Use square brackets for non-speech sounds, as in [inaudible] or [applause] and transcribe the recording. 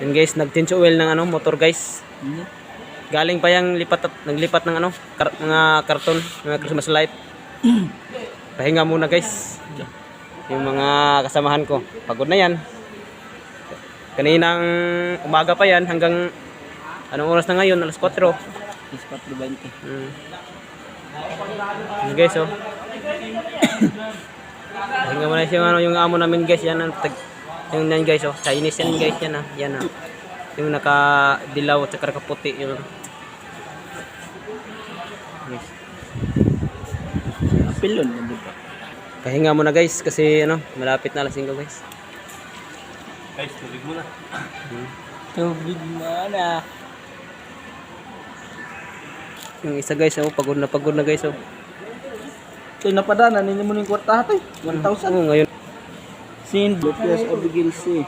Yun guys, nag-change oil ng ano, motor guys. Hmm. Galing pa yung lipat at naglipat ng ano, kar- mga karton, mga Christmas light. [clears throat] Pahinga muna guys. Yung mga kasamahan ko, pagod na yan. Kaninang umaga pa yan hanggang anong oras na ngayon, alas 4. Is 420. Mm. Yun guys, oh. [coughs] Pahinga muna yung ano yung amo namin guys, yan ang tag yung yan guys, oh. Chinese yan guys, yan ah. Yan ah. Yung naka-dilaw at saka nakaputi yun. Yes. Apilon, hindi ba? Pahinga muna guys kasi ano, malapit na alas 5 guys. Guys, tubig muna. Tubig mana. Yung isa guys, oh, pagod na pagod na guys, oh. Ito napadana, ninyo mo yung kwarta ito. 1,000. Oo, ngayon. Sin, Lucas Abigail C.